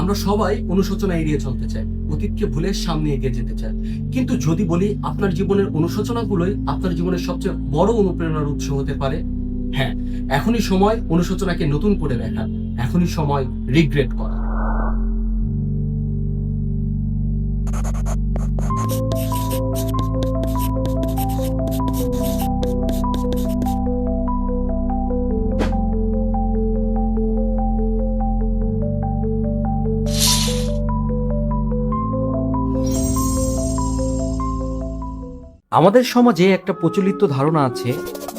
আমরা সবাই অনুশোচনা এড়িয়ে চলতে চাই, অতীতকে ভুলে সামনে এগিয়ে যেতে চাই। কিন্তু যদি বলি আপনার জীবনের অনুশোচনাগুলোই আপনার জীবনের সবচেয়ে বড় অনুপ্রেরণার উৎস হতে পারে হ্যাঁ এখনই সময় অনুশোচনাকে নতুন করে দেখা, এখনই সময় রিগ্রেট করা। আমাদের সমাজে একটা প্রচলিত ধারণা আছে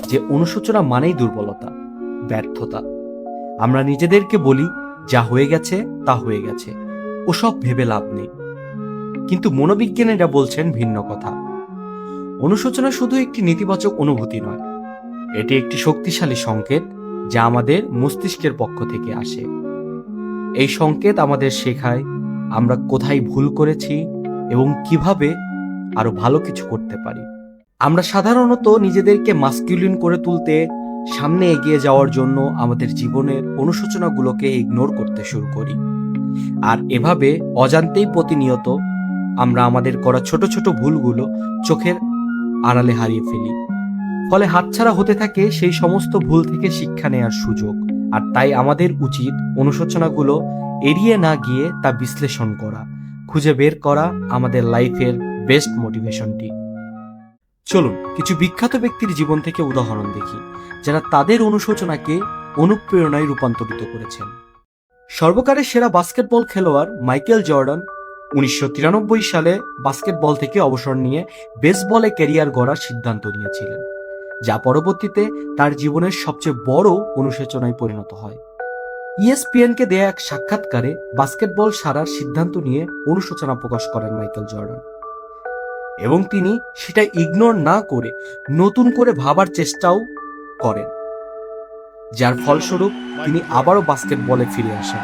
যে অনুশোচনা মানেই দুর্বলতা, ব্যর্থতা। আমরা নিজেদেরকে বলি, যা হয়ে গেছে, তা হয়ে গেছে। ওসব ভেবে লাভ নেই। কিন্তু মনোবিজ্ঞানীরা বলছেন ভিন্ন কথা। অনুশোচনা শুধু একটি নেতিবাচক অনুভূতি নয়, এটি একটি শক্তিশালী সংকেত যা আমাদের মস্তিষ্কের পক্ষ থেকে আসে। এই সংকেত আমাদের শেখায় আমরা কোথায় ভুল করেছি এবং কীভাবে আরও ভালো কিছু করতে পারি। আমরা সাধারণত নিজেদেরকে মাস্কিউলিন করে তুলতে, সামনে এগিয়ে যাওয়ার জন্য আমাদের জীবনের অনুশোচনাগুলোকে ইগনোর করতে শুরু করি। আর এভাবে অজান্তেই প্রতিনিয়ত আমরা আমাদের করা ছোট ছোট ভুলগুলো চোখের আড়ালে হারিয়ে ফেলি। ফলে হাতছাড়া হতে থাকে সেই সমস্ত ভুল থেকে শিক্ষা নেওয়ার সুযোগ। আর তাই আমাদের উচিত অনুশোচনাগুলো এড়িয়ে না গিয়ে তা বিশ্লেষণ করা, খুঁজে বের করা আমাদের লাইফের বেস্ট মোটিভেশনটি চলুন, কিছু বিখ্যাত ব্যক্তির জীবন থেকে উদাহরণ দেখি, যারা তাদের অনুশোচনাকে অনুপ্রেরণায় রূপান্তরিত করেছেন। সর্বকালের সেরা বাস্কেটবল খেলোয়াড় মাইকেল জর্ডান উনিশশো তিরানব্বই সালে বাস্কেটবল থেকে অবসর নিয়ে বেসবলে ক্যারিয়ার গড়ার সিদ্ধান্ত নিয়েছিলেন, যা পরবর্তীতে তার জীবনের সবচেয়ে বড় অনুশোচনায় পরিণত হয়। E ইএসপিএনকে দেয়া এক সাক্ষাৎকারে বাস্কেটবল সারার সিদ্ধান্ত নিয়ে অনুশোচনা প্রকাশ করেন মাইকেল জর্ডান। এবং তিনি সেটা ইগনোর না করে নতুন করে ভাবার চেষ্টাও করেন। যার ফলস্বরূপ তিনি আবারও বাস্কেটবলে ফিরে আসেন।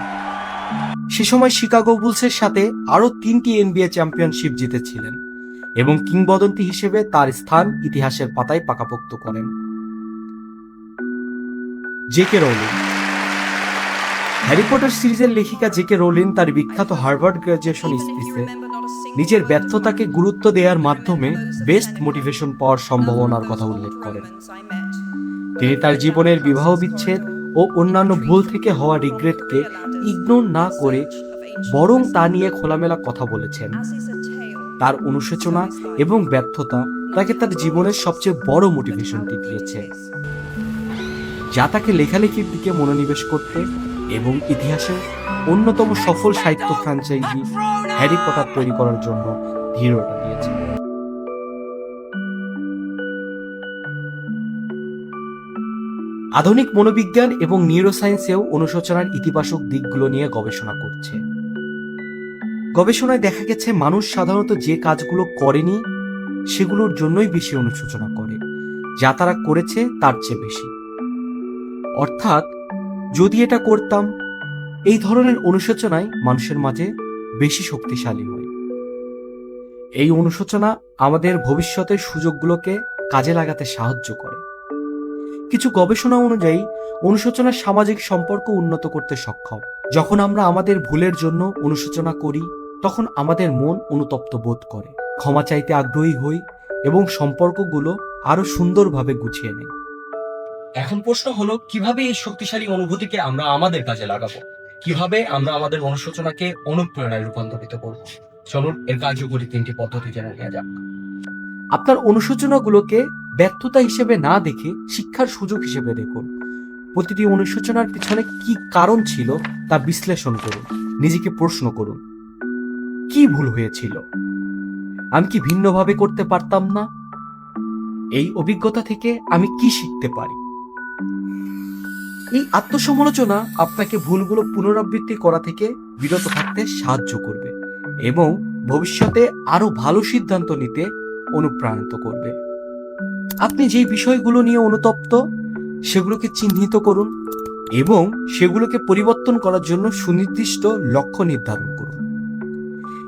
সে সময় শিকাগো বুলসের সাথে আরও তিনটি এনবিএ চ্যাম্পিয়নশিপ জিতেছিলেন এবং কিংবদন্তি হিসেবে তার স্থান ইতিহাসের পাতায় পাকাপোক্ত করেন। জেকে রোলিং হ্যারি পটার সিরিজের লেখিকা জেকে রোলিন তার বিখ্যাত হার্ভার্ড গ্রাজুয়েশন স্পিচে নিজের ব্যর্থতাকে গুরুত্ব দেওয়ার মাধ্যমে বেস্ট মোটিভেশন পাওয়ার সম্ভাবনার কথা উল্লেখ করেন। তিনি তার জীবনের বিবাহ বিচ্ছেদ ও অন্যান্য ভুল থেকে হওয়া রিগ্রেটকে ইগনোর না করে বরং তা নিয়ে খোলামেলা কথা বলেছেন। তার অনুশোচনা এবং ব্যর্থতা তাকে তার জীবনের সবচেয়ে বড় মোটিভেশনটি দিয়েছে। যা তাকে লেখালেখির দিকে মনোনিবেশ করতে এবং ইতিহাসের অন্যতম সফল সাহিত্য ফ্র্যাঞ্চাইজি হ্যারি পটার তৈরি করার জন্য দৃঢ়তা দিয়েছে আধুনিক মনোবিজ্ঞান এবং নিউরোসায়েন্সেও অনুশোচনার ইতিবাচক দিকগুলো নিয়ে গবেষণা করছে। গবেষণায় দেখা গেছে, মানুষ সাধারণত যে কাজগুলো করেনি, সেগুলোর জন্যই বেশি অনুশোচনা করে, যা তারা করেছে তার চেয়ে বেশি। অর্থাৎ যদি এটা করতাম, এই ধরনের অনুশোচনায় মানুষের মাঝে বেশি শক্তিশালী হয়। এই অনুশোচনা আমাদের ভবিষ্যতের সুযোগগুলোকে কাজে লাগাতে সাহায্য করে। কিছু গবেষণা অনুযায়ী অনুশোচনা সামাজিক সম্পর্ক উন্নত করতে সক্ষম। যখন আমরা আমাদের ভুলের জন্য অনুশোচনা করি, তখন আমাদের মন অনুতপ্ত বোধ করে। ক্ষমা চাইতে আগ্রহী হই এবং সম্পর্কগুলো আরও সুন্দরভাবে গুছিয়ে নেয় এখন প্রশ্ন হলো, কীভাবে এই শক্তিশালী অনুভূতিকে আমরা আমাদের কাজে লাগাবো? কীভাবে আমরা আমাদের অনুশোচনাকে অনুপ্রেরণায় রূপান্তরিত করব? চলুন, এর কার্যকরী তিনটি পদ্ধতি জেনে নেওয়া যাক। আপনার অনুশোচনাগুলোকে ব্যর্থতা হিসেবে না দেখে শিক্ষার সুযোগ হিসেবে দেখুন। প্রতিটি অনুশোচনার পিছনে কি কারণ ছিল তা বিশ্লেষণ করুন। নিজেকে প্রশ্ন করুন, কি ভুল হয়েছিল? আমি কি ভিন্নভাবে করতে পারতাম না? এই অভিজ্ঞতা থেকে আমি কি শিখতে পারি? এই আত্মসমালোচনা আপনাকে ভুলগুলো পুনরাবৃত্তি করা থেকে বিরত থাকতে সাহায্য করবে এবং ভবিষ্যতে আরও ভালো সিদ্ধান্ত নিতে অনুপ্রাণিত করবে। আপনি যে বিষয়গুলো নিয়ে অনুতপ্ত, সেগুলোকে চিহ্নিত করুন এবং সেগুলোকে পরিবর্তন করার জন্য সুনির্দিষ্ট লক্ষ্য নির্ধারণ করুন।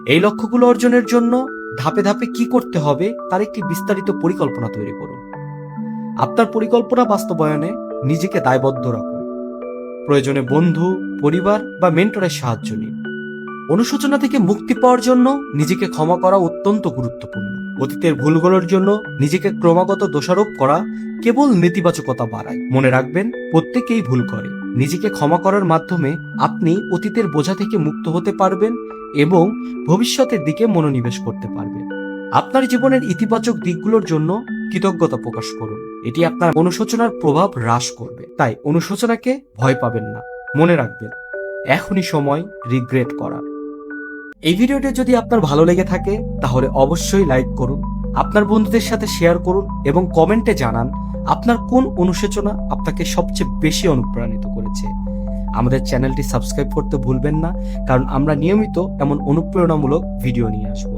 এই লক্ষ্যগুলো অর্জনের জন্য ধাপে ধাপে কি করতে হবে তার একটি বিস্তারিত পরিকল্পনা তৈরি করুন। আপনার পরিকল্পনা বাস্তবায়নে নিজেকে দায়বদ্ধ রাখুন। প্রয়োজনে বন্ধু, পরিবার বা মেন্টরের সাহায্য নিন। অনুশোচনা থেকে মুক্তি পাওয়ার জন্য নিজেকে ক্ষমা করা অত্যন্ত গুরুত্বপূর্ণ। অতীতের ভুলগুলোর জন্য নিজেকে ক্রমাগত দোষারোপ করা কেবল নেতিবাচকতা বাড়ায়। মনে রাখবেন, প্রত্যেকেই ভুল করে। নিজেকে ক্ষমা করার মাধ্যমে আপনি অতীতের বোঝা থেকে মুক্ত হতে পারবেন এবং ভবিষ্যতের দিকে মনোনিবেশ করতে পারবেন। আপনার জীবনের ইতিবাচক দিকগুলোর জন্য কৃতজ্ঞতা প্রকাশ করুন। এটি আপনার অনুশোচনার প্রভাব হ্রাস করবে। তাই অনুশোচনাকে ভয় পাবেন না। মনে রাখবেন, এখনই সময় রিগ্রেট করা এই ভিডিওটি যদি আপনার ভালো লেগে থাকে, তাহলে অবশ্যই লাইক করুন, আপনার বন্ধুদের সাথে শেয়ার করুন এবং কমেন্টে জানান আপনার কোন অনুশোচনা আপনাকে সবচেয়ে বেশি অনুপ্রাণিত করেছে। আমাদের চ্যানেলটি সাবস্ক্রাইব করতে ভুলবেন না, কারণ আমরা নিয়মিত এমন অনুপ্রেরণামূলক ভিডিও নিয়ে আসব।